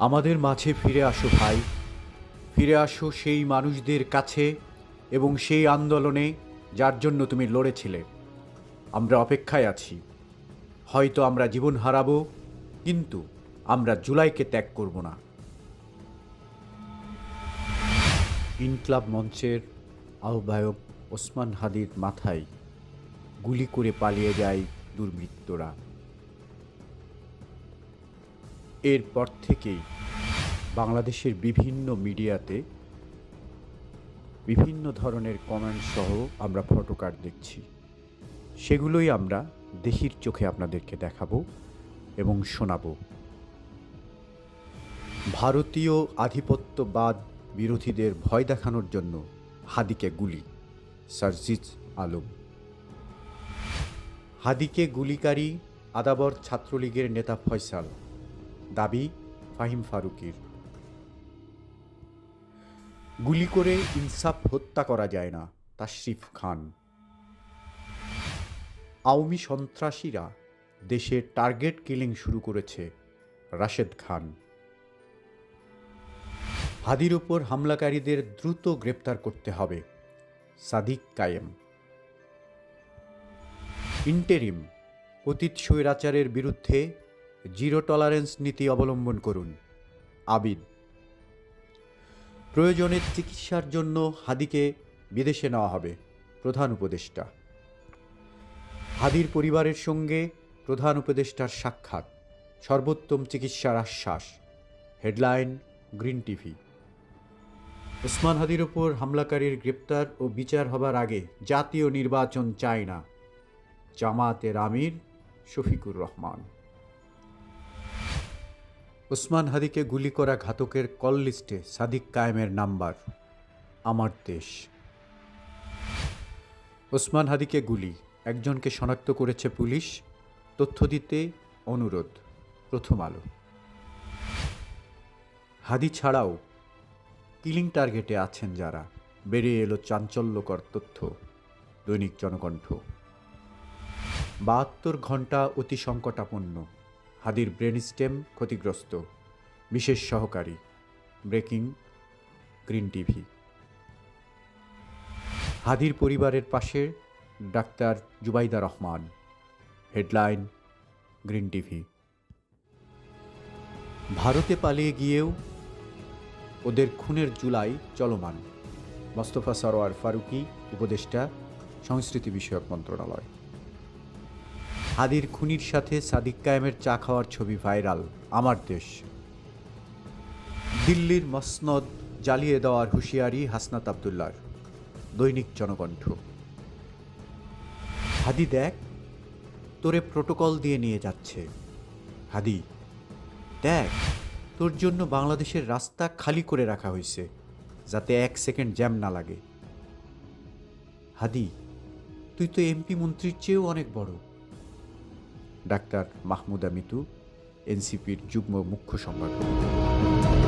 আমাদের মাঝে ফিরে আসো ভাই। ফিরে আসো সেই মানুষদের কাছে এবং সেই আন্দোলনে যার জন্য তুমি লড়েছিলে। আমরা অপেক্ষায় আছি। হয়তো আমরা জীবন হারাবো, কিন্তু আমরা জুলাইকে ত্যাগ করব না। ইনক্লাব মঞ্চের আহ্বায়ক ওসমান হাদির মাথায় গুলি করে পালিয়ে যায় দুর্বৃত্তরা। এরপর থেকেই বাংলাদেশের বিভিন্ন মিডিয়াতে বিভিন্ন ধরনের কমেন্ট সহ আমরা ফটোকার্ড দেখছি। সেগুলোই আমরা দেখির চোখে আপনাদেরকে দেখাবো এবং শোনাবো। ভারতীয় আধিপত্যবাদ বিরোধীদের ভয় দেখানোর জন্য হাদিকে গুলি সার্জিজ আলম। হাদিকে গুলিকারী আদাবর ছাত্রলীগের নেতা ফয়সাল। দাবি ফাহিম ফারুকির। গুলি করে ইনসাফ হত্যা করা যায় না, তাশরিফ খান। আওয়ামী সন্ত্রাসীরা দেশে টার্গেট কিলিং শুরু করেছে রাশেদ খান। হাদির ওপর হামলাকারীদের দ্রুত গ্রেপ্তার করতে হবে, সাদিক কায়েম। ইন্টেরিম, অতীত স্বৈরাচারের বিরুদ্ধে জিরো টলারেন্স নীতি অবলম্বন করুন। আবিদ। প্রয়োজনের চিকিৎসার জন্য হাদিকে বিদেশে নেওয়া হবে, প্রধান উপদেষ্টা। হাদির পরিবারের সঙ্গে প্রধান উপদেষ্টার সাক্ষাৎ, সর্বোত্তম চিকিৎসার আশ্বাস। Headline, green TV. ওসমান হাদির ওপর হামলাকারীর গ্রেপ্তার ও বিচার হবার আগে জাতীয় নির্বাচন চায় না। জামাতের আমির শফিকুর রহমান। ওসমান হাদিকে গুলি করা ঘাতকের কল লিস্টে সাদিক কায়েমের নাম্বার, আমার দেশ। ওসমান হাদিকে গুলি, একজনকে শনাক্ত করেছে পুলিশ, তথ্য দিতে অনুরোধ, প্রথম আলো। হাদি ছাড়াও কিলিং টার্গেটে আছেন যারা, বেরিয়ে এলো চাঞ্চল্যকর তথ্য, দৈনিক জনকণ্ঠ। বাহাত্তর ঘণ্টা অতি সংকটাপন্ন হাদির ব্রেন স্টেম ক্ষতিগ্রস্ত। বিশেষ সহকারী। Breaking, green TV. হাদির পরিবারের পাশে doctor Zubaida Rahman. Headline, green TV. ভারতে পালিয়ে গিয়েও ওদের খুনের জুলাই চলমান। মোস্তফা সরোয়ার ফারুকি, উপদেষ্টা, সংস্কৃতি বিষয়ক মন্ত্রণালয়। হাদির খুনির সাথে সাদিক কায়েমের চা খাওয়ার ছবি ভাইরাল, আমার দেশ। দিল্লির মসনদ জ্বালিয়ে দেওয়ার হুঁশিয়ারি হাসনাত আবদুল্লার, দৈনিক জনকণ্ঠ। হাদি দেখ, তোরে প্রোটোকল দিয়ে নিয়ে যাচ্ছে। হাদি, দেখ, তোর জন্য বাংলাদেশের রাস্তা খালি করে রাখা হয়েছে যাতে এক সেকেন্ড জ্যাম না লাগে। হাদি, তুই তো এমপি মন্ত্রীর চেয়েও অনেক বড়। ডাক্তার মাহমুদা মিতু এনসিপির যুগ্ম মুখ্য সংগঠক